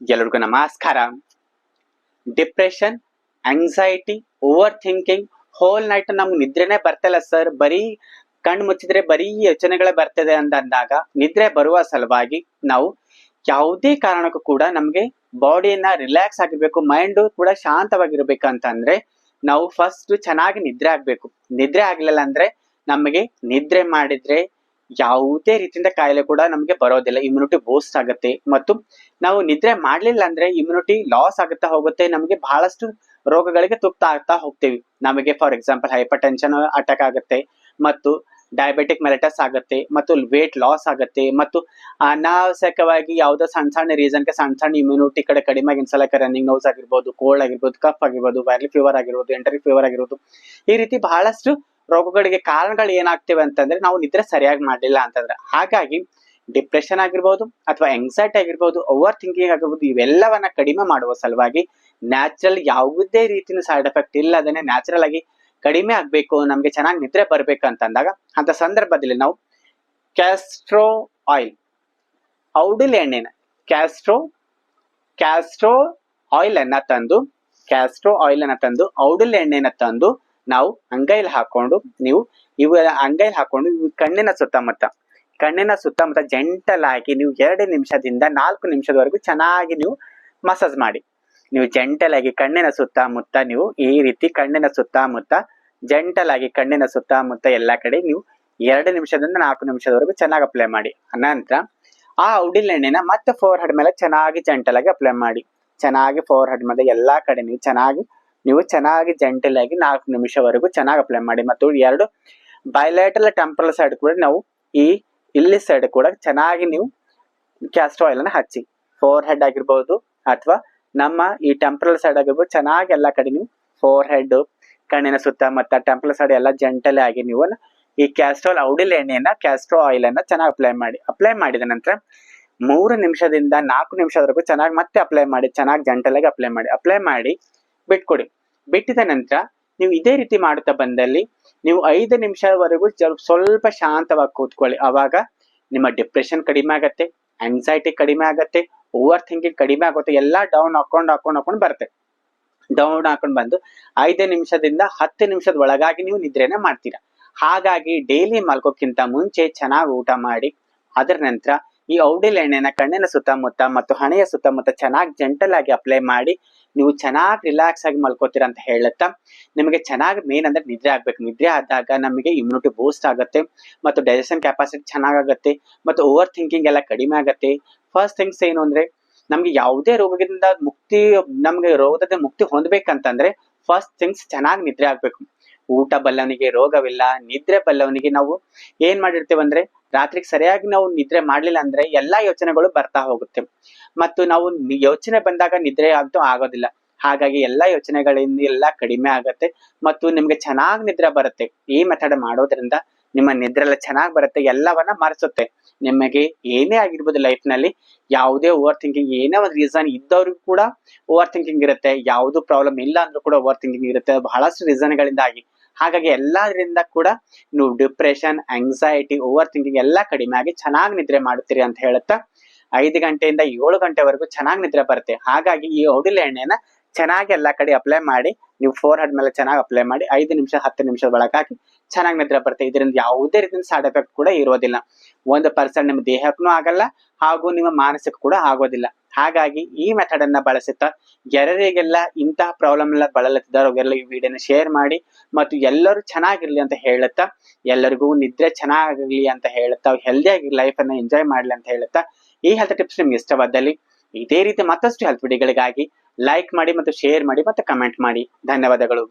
ಎಲ್ಲರಿಗೂ ನಮಸ್ಕಾರ. Depression anxiety over thinking whole night ನಮ್ಗೆ ನಿದ್ರೆನೇ ಬರ್ತಿಲ್ಲ ಸರ್ ಬರೀ ಕಣ್ಣು ಮುಚ್ಚಿದ್ರೆ ಬರೀ ಯೋಚನೆಗಳೇ ಬರ್ತದೆ ಅಂತ ಅಂದಾಗ ನಿದ್ರೆ ಬರುವ ಸಲುವಾಗಿ ನಾವು ಯಾವುದೇ ಕಾರಣಕ್ಕೂ ಕೂಡ ನಮಗೆ ಬಾಡಿಯನ್ನ ರಿಲ್ಯಾಕ್ಸ್ ಆಗಿರ್ಬೇಕು ಮೈಂಡು ಕೂಡ ಶಾಂತವಾಗಿರ್ಬೇಕಂತಂದ್ರೆ ನಾವು ಫಸ್ಟ್ ಚೆನ್ನಾಗಿ ನಿದ್ರೆ ಆಗ್ಬೇಕು. ನಿದ್ರೆ ಆಗ್ಲಿಲ್ಲ ಅಂದ್ರೆ ನಮಗೆ ನಿದ್ರೆ ಮಾಡಿದ್ರೆ ಯಾವುದೇ ರೀತಿಯಿಂದ ಕಾಯಿಲೆ ಕೂಡ ನಮಗೆ ಬರೋದಿಲ್ಲ. ಇಮ್ಯುನಿಟಿ ಬೂಸ್ಟ್ ಆಗುತ್ತೆ. ಮತ್ತು ನಾವು ನಿದ್ರೆ ಮಾಡ್ಲಿಲ್ಲ ಅಂದ್ರೆ ಇಮ್ಯುನಿಟಿ ಲಾಸ್ ಆಗುತ್ತಾ ಹೋಗುತ್ತೆ. ನಮಗೆ ಬಹಳಷ್ಟು ರೋಗಗಳಿಗೆ ತುಪ್ತ ಆಗ್ತಾ ಹೋಗ್ತೀವಿ. ನಮಗೆ for example hyper tension attack ಆಗುತ್ತೆ. ಮತ್ತು ಡಯಾಬೆಟಿಕ್ ಮೆಲೆಟಸ್ ಆಗುತ್ತೆ. ಮತ್ತು ವೇಟ್ ಲಾಸ್ ಆಗುತ್ತೆ. ಮತ್ತು ಅನಾವಶ್ಯಕವಾಗಿ ಯಾವುದೋ ಸಣ್ಣ ಸಣ್ಣ ರೀಸನ್ಗೆ ಸಣ್ಣ ಸಣ್ಣ ಇಮ್ಯುನಿಟಿ ಕಡೆ ಕಡಿಮೆ ಆಗಿನ ಸಲಕ್ಕೆ ರನ್ನಿಂಗ್ ನೋಸ್ ಆಗಿರ್ಬೋದು ಕೋಲ್ಡ್ ಆಗಿರ್ಬೋದು ಕಫ್ ಆಗಿರ್ಬೋದು ವೈರಲ್ ಫೀವರ್ ಆಗಿರ್ಬೋದು ಎಂಟರಿ ಫೀವರ್ ಆಗಿರ್ಬೋದು. ಈ ರೀತಿ ಬಹಳಷ್ಟು ರೋಗಗಳಿಗೆ ಕಾರಣಗಳು ಏನಾಗ್ತಿವೆ ಅಂತಂದ್ರೆ ನಾವು ನಿದ್ರೆ ಸರಿಯಾಗಿ ಮಾಡಲಿಲ್ಲ ಅಂತಂದ್ರೆ. ಹಾಗಾಗಿ ಡಿಪ್ರೆಷನ್ ಆಗಿರ್ಬೋದು ಅಥವಾ ಎಂಗ್ಸೈಟಿ ಆಗಿರ್ಬೋದು ಓವರ್ ಥಿಂಕಿಂಗ್ ಆಗಿರ್ಬೋದು, ಇವೆಲ್ಲವನ್ನ ಕಡಿಮೆ ಮಾಡುವ ಸಲುವಾಗಿ ನ್ಯಾಚುರಲ್ ಯಾವುದೇ ರೀತಿಯ ಸೈಡ್ ಎಫೆಕ್ಟ್ ಇಲ್ಲದೇ ನ್ಯಾಚುರಲ್ ಆಗಿ ಕಡಿಮೆ ಆಗ್ಬೇಕು, ನಮ್ಗೆ ಚೆನ್ನಾಗಿ ನಿದ್ರೆ ಬರ್ಬೇಕು ಅಂತಂದಾಗ ಅಂತ ಸಂದರ್ಭದಲ್ಲಿ ನಾವು ಕ್ಯಾಸ್ಟ್ರೋ ಆಯಿಲ್ ಔಡಿಲ್ ಎಣ್ಣೆನ ಕ್ಯಾಸ್ಟ್ರೋ ಕ್ಯಾಸ್ಟ್ರೋ ಆಯಿಲ್ ಅನ್ನ ತಂದು ಕ್ಯಾಸ್ಟ್ರೋ ಆಯಿಲ್ ಅನ್ನ ತಂದು ಔಡಿಲ್ ಎಣ್ಣೆನ ತಂದು ನಾವು ಅಂಗೈಲಿ ಹಾಕೊಂಡು ನೀವು ಇವು ಅಂಗೈಲಿ ಹಾಕೊಂಡು ಇವು ಕಣ್ಣಿನ ಸುತ್ತಮುತ್ತ ಕಣ್ಣಿನ ಸುತ್ತಮುತ್ತ ಜೆಂಟಲ್ ಆಗಿ ನೀವು ಎರಡು ನಿಮಿಷದಿಂದ ನಾಲ್ಕು ನಿಮಿಷದವರೆಗೂ ಚೆನ್ನಾಗಿ ನೀವು ಮಸಾಜ್ ಮಾಡಿ. ನೀವು ಜೆಂಟಲ್ ಆಗಿ ಕಣ್ಣಿನ ಸುತ್ತಮುತ್ತ ನೀವು ಈ ರೀತಿ ಕಣ್ಣಿನ ಸುತ್ತಮುತ್ತ ಜೆಂಟಲ್ ಆಗಿ ಕಣ್ಣಿನ ಸುತ್ತಮುತ್ತ ಎಲ್ಲ ಕಡೆ ನೀವು ಎರಡು ನಿಮಿಷದಿಂದ ನಾಲ್ಕು ನಿಮಿಷದವರೆಗೂ ಚೆನ್ನಾಗಿ ಅಪ್ಲೈ ಮಾಡಿ. ಅನಂತರ ಆ ಎಣ್ಣೆನ ಮತ್ತೆ ಫೋರ್ ಹಡ್ ಮೇಲೆ ಚೆನ್ನಾಗಿ ಜೆಂಟಲ್ ಆಗಿ ಅಪ್ಲೈ ಮಾಡಿ. ಚೆನ್ನಾಗಿ ಫೋರ್ ಹೆಡ್ ಮೇಲೆ ಎಲ್ಲಾ ಕಡೆ ನೀವು ಚೆನ್ನಾಗಿ ನೀವು ಚೆನ್ನಾಗಿ ಜೆಂಟಲ್ ಆಗಿ ನಾಲ್ಕು ನಿಮಿಷವರೆಗೂ ಚೆನ್ನಾಗಿ ಅಪ್ಲೈ ಮಾಡಿ. ಮತ್ತು ಎರಡು ಬಯಲೇಟಲ್ ಟೆಂಪರಲ್ ಸೈಡ್ ಕೂಡ ನಾವು ಈ ಇಲ್ಲಿ ಸೈಡ್ ಕೂಡ ಚೆನ್ನಾಗಿ ನೀವು ಕ್ಯಾಸ್ಟರ್ ಆಯಿಲ್ ಅನ್ನು ಹಚ್ಚಿ. ಫೋರ್ ಹೆಡ್ ಆಗಿರ್ಬೋದು ಅಥವಾ ನಮ್ಮ ಈ ಟೆಂಪರಲ್ ಸೈಡ್ ಆಗಿರ್ಬೋದು ಚೆನ್ನಾಗಿ ಎಲ್ಲ ಕಡೆ ನೀವು ಫೋರ್ ಹೆಡ್ ಕಣ್ಣಿನ ಸುತ್ತ ಮತ್ತು ಟೆಂಪಲ್ ಸೈಡ್ ಎಲ್ಲ ಜೆಂಟಲ್ ಆಗಿ ನೀವು ಈ ಕ್ಯಾಸ್ಟ್ರೋಲ್ ಔಡಿಲ್ ಎಣ್ಣೆಯನ್ನ ಕ್ಯಾಸ್ಟ್ರೋ ಆಯಿಲ್ ಅನ್ನ ಚೆನ್ನಾಗಿ ಅಪ್ಲೈ ಮಾಡಿ. ಅಪ್ಲೈ ಮಾಡಿದ ನಂತರ ಮೂರು ನಿಮಿಷದಿಂದ ನಾಲ್ಕು ನಿಮಿಷದವರೆಗೂ ಚೆನ್ನಾಗಿ ಮತ್ತೆ ಅಪ್ಲೈ ಮಾಡಿ. ಚೆನ್ನಾಗಿ ಜೆಂಟಲ್ ಆಗಿ ಅಪ್ಲೈ ಮಾಡಿ. ಅಪ್ಲೈ ಮಾಡಿ ಬಿಟ್ಕೊಡಿ. ಬಿಟ್ಟಿದ ನಂತರ ನೀವು ಇದೇ ರೀತಿ ಮಾಡುತ್ತಾ ಬಂದಲ್ಲಿ ನೀವು ಐದು ನಿಮಿಷವರೆಗೂ ಸ್ವಲ್ಪ ಶಾಂತವಾಗಿ ಕೂತ್ಕೊಳ್ಳಿ. ಅವಾಗ ನಿಮ್ಮ ಡಿಪ್ರೆಷನ್ ಕಡಿಮೆ ಆಗತ್ತೆ ಆಂಗ್ಸೈಟಿ ಕಡಿಮೆ ಆಗತ್ತೆ ಓವರ್ ಥಿಂಕಿಂಗ್ ಕಡಿಮೆ ಆಗುತ್ತೆ, ಎಲ್ಲ ಡೌನ್ ಹಾಕೊಂಡು ಹಾಕೊಂಡು ಹಾಕೊಂಡು ಬರುತ್ತೆ. ಡೌನ್ ಹಾಕೊಂಡು ಬಂದು ಐದು ನಿಮಿಷದಿಂದ ಹತ್ತು ನಿಮಿಷದ ಒಳಗಾಗಿ ನೀವು ನಿದ್ರೆನ ಮಾಡ್ತೀರಾ. ಹಾಗಾಗಿ ಡೈಲಿ ಮಲ್ಕೋಕ್ಕಿಂತ ಮುಂಚೆ ಚೆನ್ನಾಗಿ ಊಟ ಮಾಡಿ, ಅದರ ನಂತರ ಈ ಔಡಿಲ್ ಎಣ್ಣೆನ ಕಣ್ಣಿನ ಸುತ್ತಮುತ್ತ ಮತ್ತು ಹಣೆಯ ಸುತ್ತಮುತ್ತ ಚೆನ್ನಾಗಿ ಜೆಂಟಲ್ ಆಗಿ ಅಪ್ಲೈ ಮಾಡಿ ನೀವು ಚೆನ್ನಾಗಿ ರಿಲ್ಯಾಕ್ಸ್ ಆಗಿ ಮಲ್ಕೋತೀರ ಅಂತ ಹೇಳುತ್ತಾ, ನಿಮಗೆ ಚೆನ್ನಾಗಿ ಮೇನ್ ಅಂದ್ರೆ ನಿದ್ರೆ ಆಗ್ಬೇಕು. ನಿದ್ರೆ ಆದಾಗ ನಮಗೆ ಇಮ್ಯುನಿಟಿ ಬೂಸ್ಟ್ ಆಗುತ್ತೆ ಮತ್ತು ಡೈಜೆಷನ್ ಕೆಪಾಸಿಟಿ ಚೆನ್ನಾಗಾಗುತ್ತೆ ಮತ್ತು ಓವರ್ ಥಿಂಕಿಂಗ್ ಎಲ್ಲ ಕಡಿಮೆ ಆಗುತ್ತೆ. ಫಸ್ಟ್ ಥಿಂಗ್ಸ್ ಏನು ಅಂದ್ರೆ, ನಮ್ಗೆ ಯಾವುದೇ ರೋಗದಿಂದ ಮುಕ್ತಿ, ನಮ್ಗೆ ರೋಗದ ಮುಕ್ತಿ ಹೊಂದ್ಬೇಕಂತಂದ್ರೆ ಫಸ್ಟ್ ಥಿಂಗ್ಸ್ ಚೆನ್ನಾಗಿ ನಿದ್ರೆ ಆಗ್ಬೇಕು. ಊಟ ಬಲ್ಲವನಿಗೆ ರೋಗವಿಲ್ಲ, ನಿದ್ರೆ ಬಲ್ಲವನಿಗೆ ನಾವು ಏನ್ ಮಾಡಿರ್ತೇವೆ ಅಂದ್ರೆ ರಾತ್ರಿಗೆ ಸರಿಯಾಗಿ ನಾವು ನಿದ್ರೆ ಮಾಡ್ಲಿಲ್ಲ ಅಂದ್ರೆ ಎಲ್ಲಾ ಯೋಚನೆಗಳು ಬರ್ತಾ ಹೋಗುತ್ತೆ. ಮತ್ತು ನಾವು ಯೋಚನೆ ಬಂದಾಗ ನಿದ್ರೆ ಅಂತೂ ಆಗೋದಿಲ್ಲ. ಹಾಗಾಗಿ ಎಲ್ಲಾ ಯೋಚನೆಗಳಿಂದ ಎಲ್ಲ ಕಡಿಮೆ ಆಗತ್ತೆ. ಮತ್ತು ನಿಮ್ಗೆ ಚೆನ್ನಾಗಿ ನಿದ್ರೆ ಬರುತ್ತೆ. ಈ ಮೆಥಡ್ ಮಾಡೋದ್ರಿಂದ ನಿಮ್ಮ ನಿದ್ರೆ ಎಲ್ಲ ಚೆನ್ನಾಗಿ ಬರುತ್ತೆ, ಎಲ್ಲವನ್ನ ಮರೆಸುತ್ತೆ. ನಿಮಗೆ ಏನೇ ಆಗಿರ್ಬೋದು ಲೈಫ್ನಲ್ಲಿ ಯಾವುದೇ ಓವರ್ ಥಿಂಕಿಂಗ್ ಏನೇ ಒಂದು ರೀಸನ್ ಇದ್ದವ್ರಿಗೂ ಕೂಡ ಓವರ್ ಥಿಂಕಿಂಗ್ ಇರುತ್ತೆ. ಯಾವುದು ಪ್ರಾಬ್ಲಮ್ ಇಲ್ಲ ಅಂದ್ರೂ ಕೂಡ ಓವರ್ ಥಿಂಕಿಂಗ್ ಇರುತ್ತೆ. ಬಹಳಷ್ಟು ರೀಸನ್ಗಳಿಂದಾಗಿ ಹಾಗಾಗಿ ಎಲ್ಲದರಿಂದ ಕೂಡ ನೀವು ಡಿಪ್ರೆಷನ್ ಆಂಗ್ಸೈಟಿ ಓವರ್ ಥಿಂಕಿಂಗ್ ಎಲ್ಲ ಕಡಿಮೆ ಆಗಿ ಚೆನ್ನಾಗಿ ನಿದ್ರೆ ಮಾಡುತ್ತೀರಿ ಅಂತ ಹೇಳುತ್ತಾ, ಐದು ಗಂಟೆಯಿಂದ ಏಳು ಗಂಟೆವರೆಗೂ ಚೆನ್ನಾಗಿ ನಿದ್ರೆ ಬರುತ್ತೆ. ಹಾಗಾಗಿ ಈ ಔಡಿಲ್ ಎಣ್ಣೆನ ಚೆನ್ನಾಗಿ ಎಲ್ಲಾ ಕಡೆ ಅಪ್ಲೈ ಮಾಡಿ, ನೀವು ಫೋರ್ ಹೆಡ್ ಮೇಲೆ ಚೆನ್ನಾಗಿ ಅಪ್ಲೈ ಮಾಡಿ, ಐದು ನಿಮಿಷ, ಹತ್ತು ನಿಮಿಷ ಒಳಗಾಗಿ ಚೆನ್ನಾಗಿ ನಿದ್ರೆ ಬರುತ್ತೆ. ಇದರಿಂದ ಯಾವುದೇ ರೀತಿಯ ಸೈಡ್ ಎಫೆಕ್ಟ್ ಕೂಡ ಇರೋದಿಲ್ಲ. ಒಂದು ಪರ್ಸೆಂಟ್ ನಿಮ್ಮ ದೇಹಕ್ಕೂ ಆಗಲ್ಲ, ಹಾಗೂ ನಿಮ್ಮ ಮಾನಸಿಕ ಕೂಡ ಆಗೋದಿಲ್ಲ. ಹಾಗಾಗಿ ಈ ಮೆಥಡ್ ಅನ್ನ ಬಳಸುತ್ತಾ ಎರರಿಗೆಲ್ಲ ಇಂತಹ ಪ್ರಾಬ್ಲಮ್ ಎಲ್ಲ ಬಳಲತ್ತಿದ್ದಾರೆ. ಅವರೆಲ್ಲ ಈ ವಿಡಿಯೋನ ಶೇರ್ ಮಾಡಿ ಮತ್ತು ಎಲ್ಲರೂ ಚೆನ್ನಾಗಿರ್ಲಿ ಅಂತ ಹೇಳುತ್ತಾ, ಎಲ್ಲರಿಗೂ ನಿದ್ರೆ ಚೆನ್ನಾಗಿರ್ಲಿ ಅಂತ ಹೇಳುತ್ತಾ ಹೆಲ್ದಿ ಆಗಿ ಲೈಫ್ ಅನ್ನ ಎಂಜಾಯ್ ಮಾಡ್ಲಿ ಅಂತ ಹೇಳುತ್ತಾ, ಈ ಹೆಲ್ತ್ ಟಿಪ್ಸ್ ನಿಮ್ಗೆ ಇಷ್ಟವಾದಲ್ಲಿ ಇದೇ ರೀತಿ ಮತ್ತಷ್ಟು ಹೆಲ್ತ್ ವಿಡಿಯೋಗಳಿಗಾಗಿ ಲೈಕ್ ಮಾಡಿ ಮತ್ತು ಶೇರ್ ಮಾಡಿ ಮತ್ತು ಕಮೆಂಟ್ ಮಾಡಿ. ಧನ್ಯವಾದಗಳು.